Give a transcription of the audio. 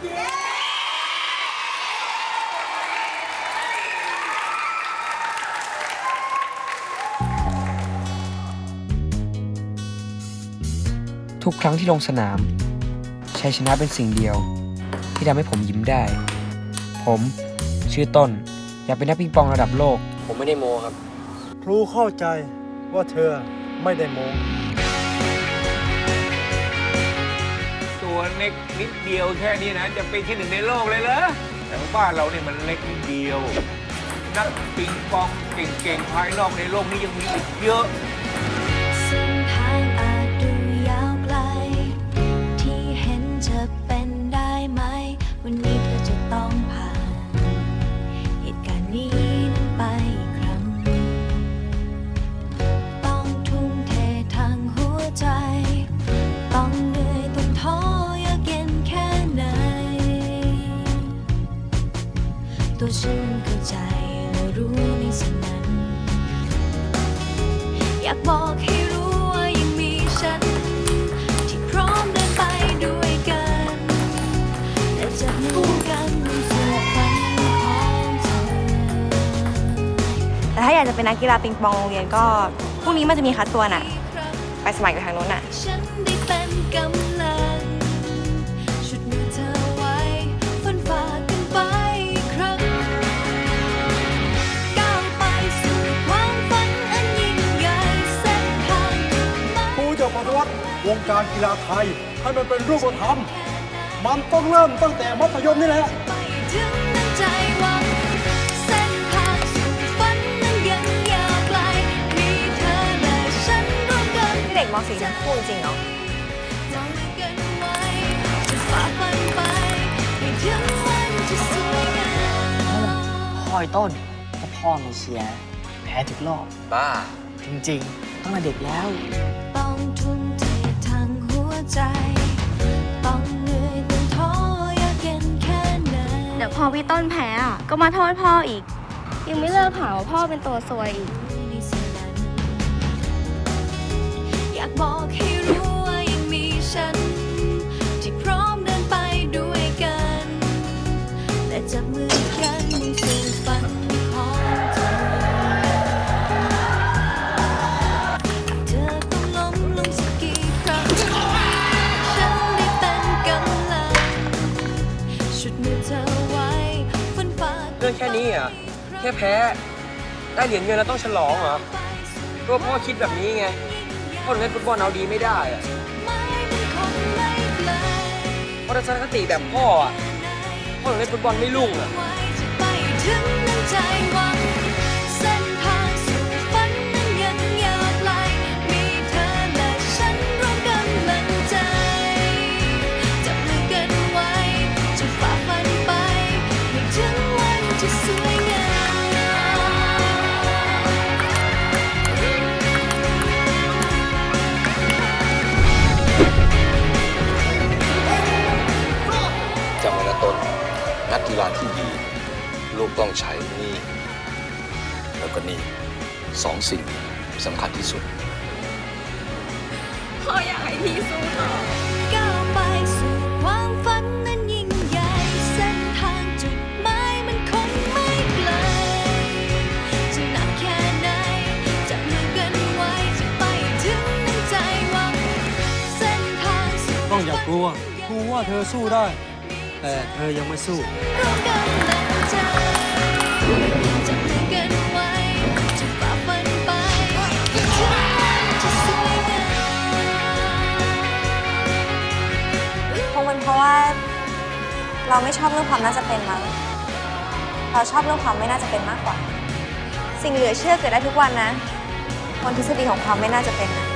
ทุกครั้งที่ลงสนามชัยชนะเป็นสิ่งเดียว ที่ทำให้ผมยิ้มได้ ผมชื่อต้น อยากเป็นนักปิงปองระดับโลก ผมไม่ได้โมครับ ครูเข้าใจว่าเธอไม่ได้โม ตัวเล็กนิดเดียวแค่นี้นะ จะเป็นที่หนึ่งในโลกเลยเหรอแต่ว่าบ้านเราเนี่ยมันเล็กนิดเดียว นักปิงปองเก่งๆภายนอกในโลกนี้ยังมีอีกเยอะ ฉันเข้าใจและรู้ในสิ่งนั้น อยากบอกให้รู้ว่ายังมีฉัน ที่พร้อมเดินไปด้วยกัน และจับมือกันสู่ฝันของเธอ แต่ถ้าอยากจะเป็นนักกีฬาปิงปองโรงเรียนก็พรุ่งนี้มันจะมีคัดตัวน่ะ ไปสมัครกับทางโน้นน่ะ ฉันได้เป็นกำ วัติวงการกีฬาไทย ให้มันเป็นรูปธรรม มันต้องเริ่มตั้งแต่มัธยมนี่แหละ ไปถึงดังใจหวัง เส้นทางสู่ฝันนั้นยังยาวไกล มีเธอและฉันร่วมกันเด็กม .4 ทั้งคู่จริงๆเนาะจับมือกันไว้จะฝ่าฟันไปให้ถึงวันที่สวยงามพ่อยต้นถ้าพ่อไม่เชียร์แพ้ทุกรอบ บ้า จริงๆตั้งแต่เด็กแล้ว ใจ ต้องเหนื่อยต้องท้อยากเย็นแค่ไหนเดี๋ยวพอพี่ต้นแพ้อะก็มาโทษพ่ออีก ยังไม่เลิกหาว่าพ่อเป็นตัวซวยอีกในสิ่งนั้นอยากบอกให้รู้ว่ายังมีฉัน ที่พร้อมเดินไปด้วยกันและจับมือ แค่แพ้ ได้เหรียญเงินแล้วต้องฉลองเหรอก็พ่อคิดแบบนี้ไง พ่อถึงเล่นฟุตบอลเอาดีไม่ได้อะเพราะทัศนคติแบบพ่ออะพ่อถึงเล่นฟุตบอลไม่รุ่งอะจะไปถึงดังใจหวังเส้นทางสู่ฝันนั้นยังยาวไที่ดี ลูกต้องใช้นี่ แล้วก็นี่สองสิ่งสำคัญที่สุด พ่ออยากให้พี่สู้ต่อก้าวไปสู่ความฝันนั้นยิ่งใหญ่ เส้นทางจุดหมายมันคงไม่ไกล จะหนักแค่ไหน จับมือกันไว้ จะไปถึงดังใจหวัง เส้นทางสู่ต้องอย่ากลัว ครูว่าเธอสู้ได้ แต่เธอยังไม่สู้ร่วมกันดังใจจับมือกันไว้จะฝ่าฟันไปให้ถึงวันที่สวยงามคงเป็นเพราะว่า เราไม่ชอบเรื่องความน่าจะเป็นมั้งเราชอบเรื่องความไม่น่าจะเป็นมากกว่า สิ่งเหลือเชื่อเกิดได้ทุกวันนะบนทฤษฎีของความไม่น่าจะเป็นนะ